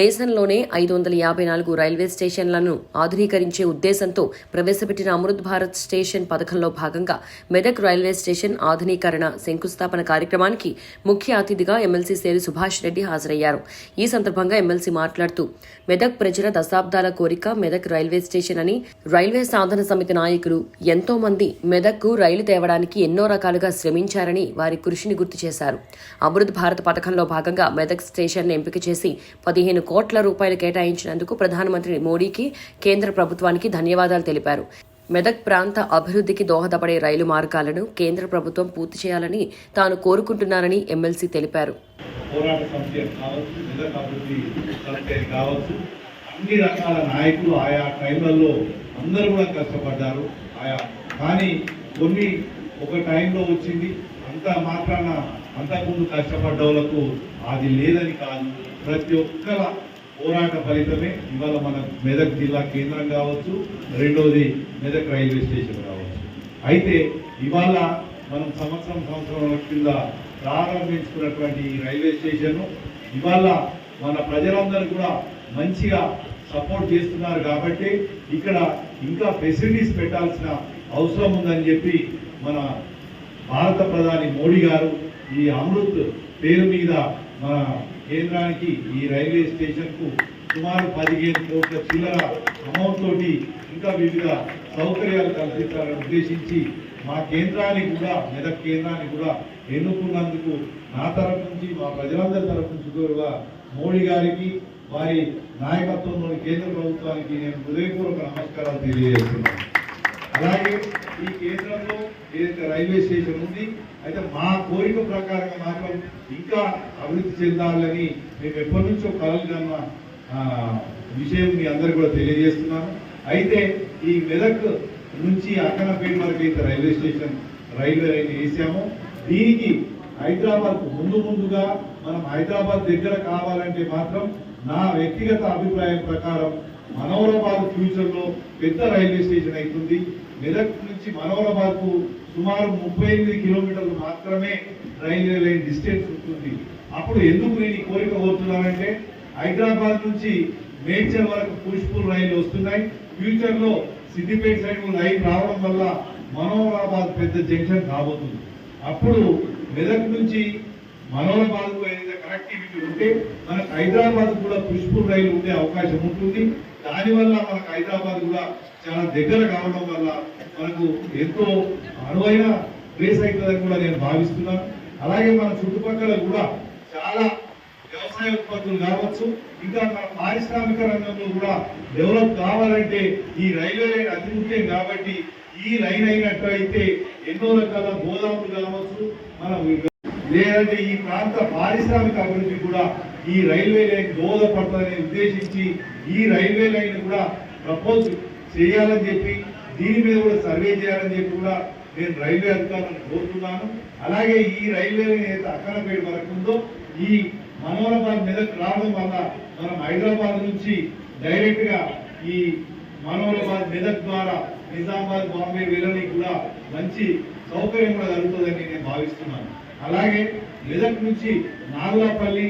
దేశంలోనే ఐదు వందల యాభై నాలుగు రైల్వే స్టేషన్లను ఆధునీకరించే ఉద్దేశంతో ప్రవేశపెట్టిన అమృత్ భారత్ స్టేషన్ పథకంలో భాగంగా మెదక్ రైల్వే స్టేషన్ ఆధునీకరణ శంకుస్థాపన కార్యక్రమానికి ముఖ్య అతిథిగా ఎమ్మెల్సీ సేరి సుభాష్ రెడ్డి హాజరయ్యారు. ఈ సందర్భంగా ఎమ్మెల్సీ మాట్లాడుతూ మెదక్ ప్రజల దశాబ్దాల కోరిక మెదక్ రైల్వే స్టేషన్ అని రైల్వే సాధన సమితి నాయకులు ఎంతో మంది మెదక్కు రైలు తేవడానికి ఎన్నో రకాలుగా శ్రమించారని వారి కృషిని గుర్తు చేశారు. అమృత్ భారత్ పథకంలో భాగంగా మెదక్ స్టేషన్ ఎంపిక చేసి పదిహేను కోట్ల రూపాయలు కేటాయించినందుకు ప్రధానమంత్రి మోడీకి కేంద్ర ప్రభుత్వానికి ధన్యవాదాలు తెలిపారు. మెదక్ ప్రాంత అభివృద్ధికి దోహదపడే రైలు మార్గాలను కేంద్ర ప్రభుత్వం పూర్తి చేయాలని తాను కోరుకుంటున్నానని ఎమ్మెల్సీ తెలిపారు. పోరాట సమితి కావచ్చు మెదక్ అభివృద్ధి సమితి కావచ్చు అన్ని రకాల నాయకులు ఆయా టైంలలో అందరూ కూడా కష్టపడ్డారు. ఆయా కానీ కొన్ని ఒక టైంలో వచ్చింది అంత మాత్రాన అంతకుముందు కష్టపడ్డ వాళ్ళకు అది లేదని కాదు. ప్రతి ఒక్కల పోరాట ఫలితమే. ఇవాళ మన మెదక్ జిల్లా కేంద్రం కావచ్చు రెండోది మెదక్ రైల్వే స్టేషన్ కావచ్చు. అయితే ఇవాళ మనం సంవత్సరం సంవత్సరం కింద ప్రారంభించుకున్నటువంటి ఈ రైల్వే స్టేషన్ను ఇవాళ మన ప్రజలందరూ కూడా మంచిగా సపోర్ట్ చేస్తున్నారు కాబట్టి ఇక్కడ ఇంకా ఫెసిలిటీస్ పెట్టాల్సిన అవసరం ఉందని చెప్పి మన భారత ప్రధాని మోడీ గారు ఈ అమృత్ పేరు మీద మన కేంద్రానికి ఈ రైల్వే స్టేషన్కు సుమారు పదిహేను కోట్ల చిల్లర అమౌంట్ తోటి ఇంకా వివిధ సౌకర్యాలు కల్పించాలని ఉద్దేశించి మా కేంద్రానికి కూడా మెదక్ కేంద్రానికి కూడా ఎన్నుకున్నందుకు నా తరఫు నుంచి మా ప్రజలందరి తరఫు నుంచి కూడా మోడీ గారికి వారి నాయకత్వంలోని కేంద్ర ప్రభుత్వానికి నేను హృదయపూర్వక నమస్కారాలు తెలియజేస్తున్నాను. అలాగే ఈ కేంద్రంలో ఏదైతే రైల్వే స్టేషన్ ఉంది అయితే మా కోరిక ప్రకారంగా మాత్రం ఇంకా అభివృద్ధి చెందాలని మేము ఎప్పటి నుంచో కలలు విషయం మీ అందరికీ కూడా తెలియజేస్తున్నాను. అయితే ఈ మెదక్ నుంచి అక్కనపేట వరకు అయితే రైల్వే స్టేషన్ రైల్వే లైన్ వేసాము. దీనికి హైదరాబాద్ ముందు ముందుగా మనం హైదరాబాద్ దగ్గర కావాలంటే మాత్రం నా వ్యక్తిగత అభిప్రాయం ప్రకారం మనోరాబాద్ ఫ్యూచర్లో పెద్ద రైల్వే స్టేషన్ అవుతుంది. మెదక్ నుంచి మనోహరాబాద్కు సుమారు ముప్పై ఎనిమిది కిలోమీటర్లు మాత్రమే రైల్వే లైన్ డిస్టెన్స్ ఉంటుంది. అప్పుడు ఎందుకు నేను ఈ కోరిక కోరుతున్నానంటే హైదరాబాద్ నుంచి మేడ్చల్ వరకు పుష్పూర్ రైళ్ళు వస్తున్నాయి. ఫ్యూచర్లో సిద్దిపేట సైడ్ లైన్ రావడం వల్ల మనోహరాబాద్ పెద్ద జంక్షన్ కాబోతుంది. అప్పుడు మెదక్ నుంచి మనోహరాబాద్ ఏదైతే కనెక్టివిటీ ఉంటే మనకు హైదరాబాద్ కూడా పుష్పూర్ రైలు ఉండే అవకాశం ఉంటుంది. దానివల్ల మనకు హైదరాబాద్ కూడా చాలా దగ్గర కావడం వల్ల మనకు ఎంతో అనువైన ప్లేస్ అవుతుందని కూడా నేను భావిస్తున్నాను. అలాగే మన చుట్టుపక్కల కూడా చాలా వ్యవసాయ ఉత్పత్తులు కావచ్చు ఇంకా మన పారిశ్రామిక రంగంలో కూడా డెవలప్ కావాలంటే ఈ రైల్వే లైన్ అతి ముఖ్యం కాబట్టి ఈ లైన్ అయితే ఎన్నో రకాల గోదాములు కావచ్చు మన లేదంటే ఈ ప్రాంత పారిశ్రామిక అభివృద్ధి కూడా ఈ రైల్వే లైన్ దోహదపడుతుందని ఉద్దేశించి ఈ రైల్వే లైన్ కూడా ప్రపోజ్ చేయాలని చెప్పి దీని మీద కూడా సర్వే చేయాలని చెప్పి కూడా నేను రైల్వే అధికారులను కోరుతున్నాను. అలాగే ఈ రైల్వే లైన్ ఏదైతే అక్కనపేట వరకు ఉందో ఈ మనోహరాబాద్ మెదక్ రావడం వల్ల మనం హైదరాబాద్ నుంచి డైరెక్ట్గా ఈ మనోహరాబాద్ మెదక్ ద్వారా నిజామాబాద్ బాంబే వెళ్ళడానికి కూడా మంచి సౌకర్యం కూడా జరుగుతుందని నేను భావిస్తున్నాను. అలాగే మెదక్ నుంచి నాగులాపల్లి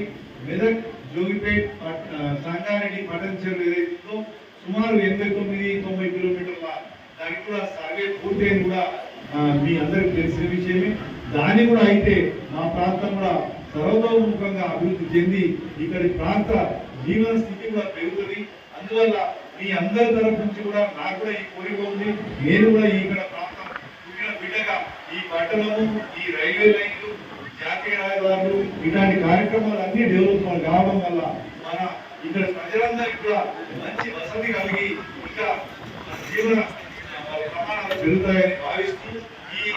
మెదక్ జోగిపేట్ పట్- సంగారెడ్డి పటన్ చెరువు ఏదైతుందో సుమారు ఎనభై తొమ్మిది తొంభై కిలోమీటర్ల దానికి కూడా సర్వే పూర్తయింది కూడా మీ అందరికి తెలిసిన విషయమే. దాన్ని కూడా అయితే మా ప్రాంతం కూడా సర్వతోముఖంగా అభివృద్ధి చెంది ఇక్కడి ప్రాంత జీవన స్థితి కూడా పెరుగుతుంది. అందువల్ల మీ అందరి తరఫు నుంచి కూడా నాకు కూడా ఈ కోరిక ఉంది. నేను కూడా ఇక్కడ ప్రాంతం పుట్టిన బిడ్డగా ఈ పట్టణము ఈ రైల్వే లైన్ లైన్లు జాతీయ ఇలాంటి కార్యక్రమాలు అన్ని డెవలప్మెంట్ కావడం వల్ల మన ఇక్కడ ప్రజలందరికీ కూడా మంచి వసతి కలిగి ఇంకా జీవన ప్రమాణాలు పెరుగుతాయని భావిస్తూ ఈ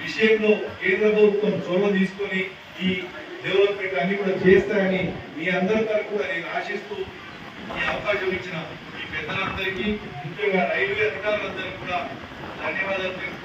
విషయంలో కేంద్ర ప్రభుత్వం చొరవ తీసుకొని ఈ డెవలప్మెంట్ అన్ని కూడా చేస్తాయని మీ అందరి తరఫు కూడా నేను ఆశిస్తూ ఈ అవకాశం ఇచ్చిన ఈ పెద్దలందరికీ ముఖ్యంగా రైల్వే అధికారులందరికీ కూడా ధన్యవాదాలు